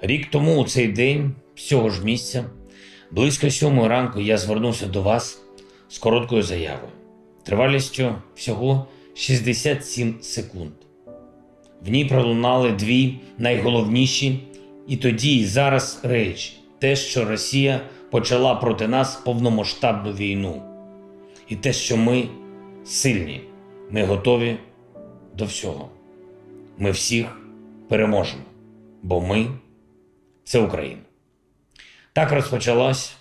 Рік тому у цей день, з цього ж місця, близько сьомої ранку я звернувся до вас з короткою заявою, тривалістю всього 67 секунд. В ній пролунали дві найголовніші і тоді, і зараз речі: те, що Росія почала проти нас повномасштабну війну, і те, що ми сильні, ми готові до всього. Ми всіх переможемо, бо ми це Україна. Так розпочалось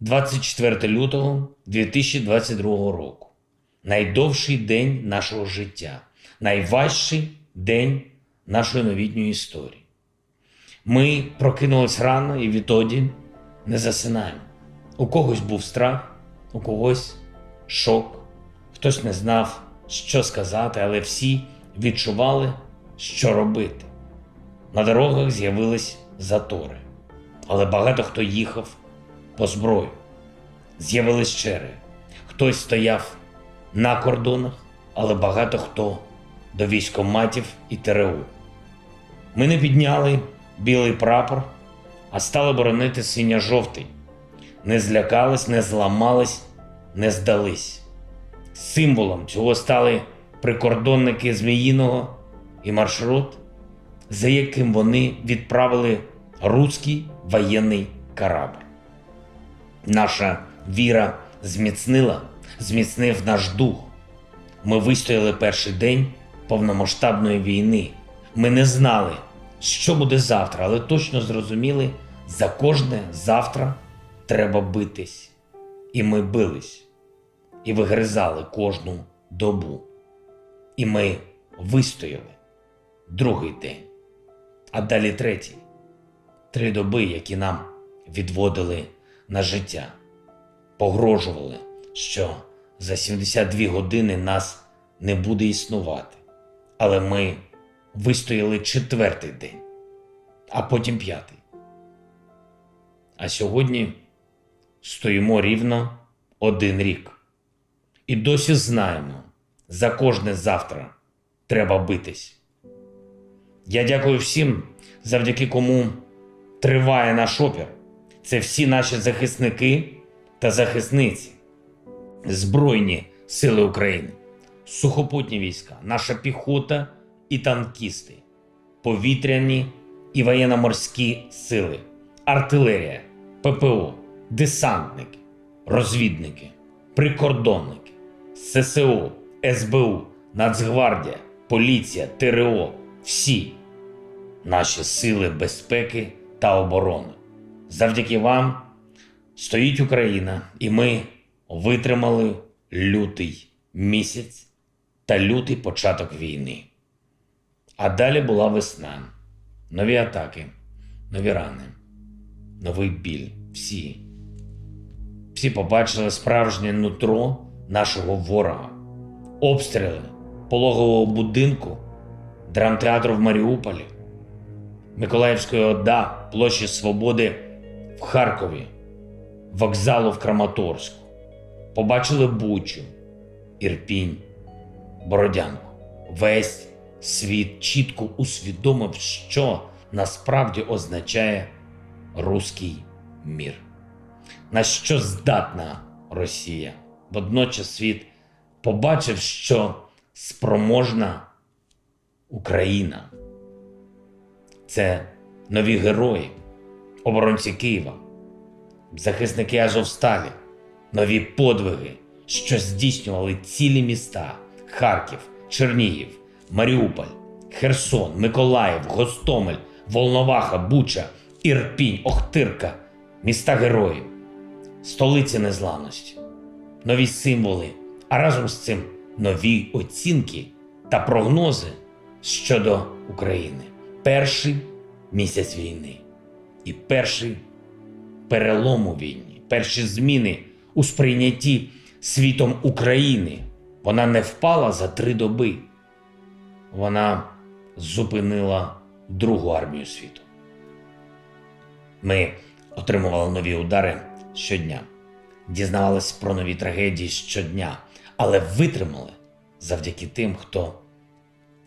24 лютого 2022 року. Найдовший день нашого життя, найважчий день нашої новітньої історії. Ми прокинулись рано і відтоді не засинаємо. У когось був страх, у когось шок, хтось не знав, що сказати, але всі відчували, що робити. На дорогах з'явились затори, але багато хто їхав по зброю. З'явились черги. Хтось стояв на кордонах, але багато хто до військоматів і ТРУ. Ми не підняли білий прапор, а стали боронити синьо-жовтий. Не злякались, не зламались, не здались. Символом цього стали прикордонники Зміїного і маршрут, за яким вони відправили руський воєнний корабль. Наша віра зміцнила, зміцнив наш дух. Ми вистояли перший день повномасштабної війни. Ми не знали, що буде завтра, але точно зрозуміли, за кожне завтра треба битись. І ми бились, і вигризали кожну добу. І ми вистояли другий день, а далі третій. Три доби, які нам відводили на життя, погрожували, що за 72 години нас не буде існувати. Але ми вистояли четвертий день, а потім п'ятий. А сьогодні стоїмо рівно один рік. І досі знаємо, за кожне завтра треба битись. Я дякую всім, завдяки кому триває наш опір. Це всі наші захисники та захисниці, Збройні Сили України, сухопутні війська, наша піхота і танкісти, повітряні і воєнно-морські сили, артилерія, ППО, десантники, розвідники, прикордонники, ССО, СБУ, Нацгвардія, поліція, ТРО всі наші сили безпеки та оборони. Завдяки вам стоїть Україна, і ми витримали лютий місяць та лютий початок війни. А далі була весна, нові атаки, нові рани, новий біль. Всі. Всі побачили справжнє нутро нашого ворога, обстріли пологового будинку, драмтеатру в Маріуполі, Миколаївської ОДА, площі Свободи в Харкові, вокзалу в Краматорську. Побачили Бучу, Ірпінь, Бородянку. Весь світ чітко усвідомив, що насправді означає руський мір. На що здатна Росія? Водночас світ побачив, що спроможна Україна. Це нові герої, оборонці Києва, захисники Азовсталі, нові подвиги, що здійснювали цілі міста: Харків, Чернігів, Маріуполь, Херсон, Миколаїв, Гостомель, Волноваха, Буча, Ірпінь, Охтирка, міста героїв, столиці незламності, нові символи, а разом з цим нові оцінки та прогнози щодо України. Перший місяць війни і перший перелом у війні, перші зміни у сприйнятті світом України. Вона не впала за три доби. Вона зупинила Другу армію світу. Ми отримували нові удари щодня, дізнавались про нові трагедії щодня, але витримали завдяки тим, хто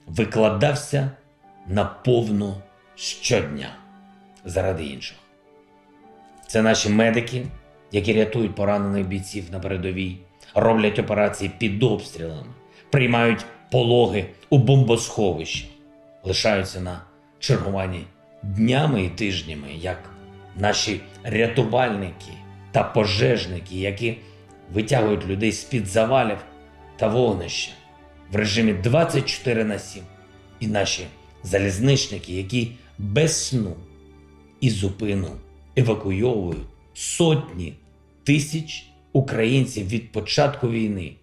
викладався наповну щодня. заради інших. Це наші медики, які рятують поранених бійців на передовій, роблять операції під обстрілами, приймають пологи у бомбосховищах, лишаються на чергуванні днями і тижнями, як наші рятувальники та пожежники, які витягують людей з-під завалів та вогнища в режимі 24 на 7, і наші залізничники, які без сну і зупину евакуйовують сотні тисяч українців від початку війни.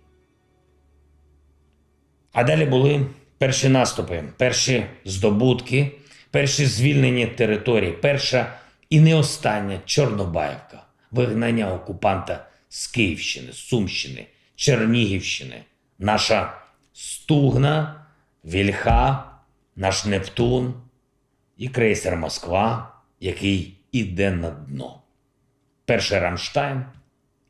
А далі були перші наступи, перші здобутки, перші звільнені території, перша і не остання Чорнобаївка, вигнання окупанта з Київщини, Сумщини, Чернігівщини, наша Стугна, Вільха, наш Нептун і крейсер Москва, який іде на дно. Перший Рамштайн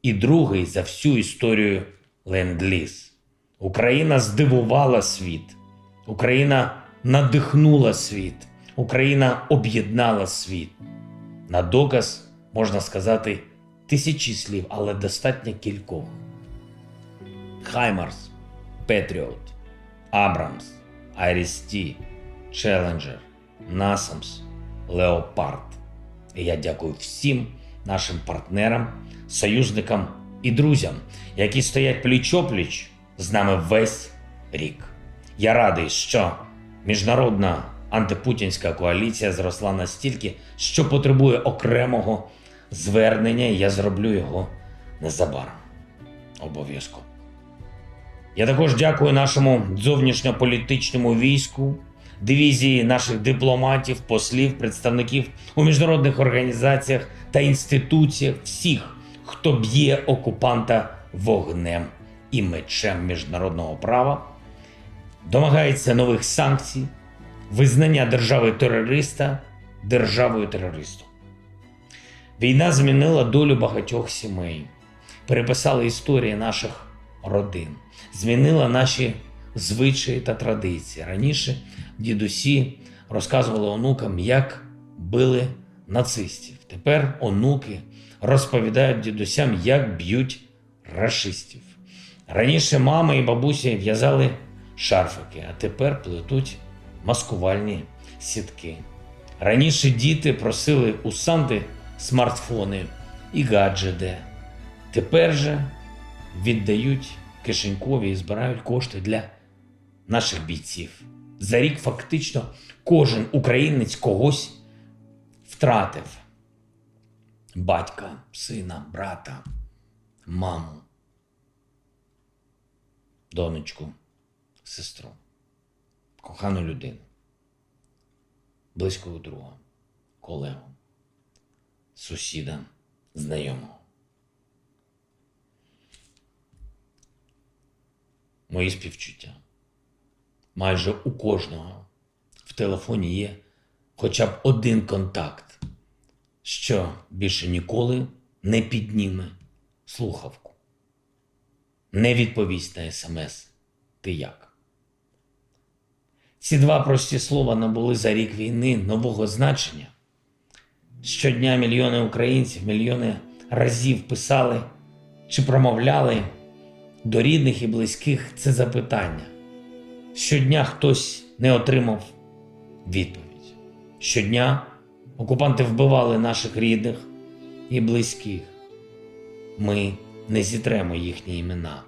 і другий за всю історію Ленд-Ліз. Україна здивувала світ. Україна надихнула світ. Україна об'єднала світ. На доказ можна сказати тисячі слів, але достатньо кількох. Хаймарс, Петріот, Абрамс, Айрісті, Челенджер, Насамс, Леопард. І я дякую всім нашим партнерам, союзникам і друзям, які стоять пліч-опліч з нами весь рік. Я радий, що міжнародна антипутінська коаліція зросла настільки, що потребує окремого звернення, і я зроблю його незабаром. Обов'язково. Я також дякую нашому зовнішньополітичному війську, дивізії наших дипломатів, послів, представників у міжнародних організаціях та інституціях, всіх, хто б'є окупанта вогнем і мечем міжнародного права, домагається нових санкцій, визнання держави терориста державою терористом. Війна змінила долю багатьох сімей, переписала історії наших родин, змінила наші звичаї та традиції. Раніше дідусі розказували онукам, як били нацистів. Тепер онуки розповідають дідусям, як б'ють рашистів. Раніше мами і бабусі в'язали шарфики, а тепер плетуть маскувальні сітки. Раніше діти просили у Санти смартфони і гаджети. Тепер же віддають кишенькові і збирають кошти для наших бійців. За рік фактично кожен українець когось втратив: батька, сина, брата, маму, донечку, сестру, кохану людину, близького друга, колегу, сусіда, знайомого. Мої співчуття. Майже у кожного в телефоні є хоча б один контакт, що більше ніколи не підніме слухавку, не відповість на смс Ти як? Ці два прості слова набули за рік війни нового значення. Щодня мільйони українців, мільйони разів писали чи промовляли до рідних і близьких це запитання. Щодня хтось не отримав відповідь. Щодня окупанти вбивали наших рідних і близьких. Ми не зітремо їхні імена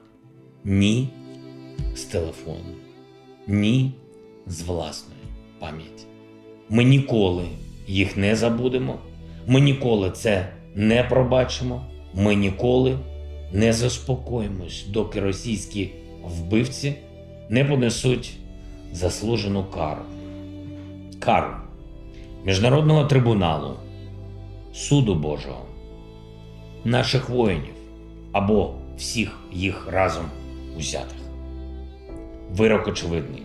ні з телефону, ні з власної пам'яті. Ми ніколи їх не забудемо, ми ніколи це не пробачимо, ми ніколи не заспокоїмось, доки російські вбивці не понесуть заслужену кару. Кару Міжнародного трибуналу, суду Божого, наших воїнів або всіх їх разом узятих. Вирок очевидний.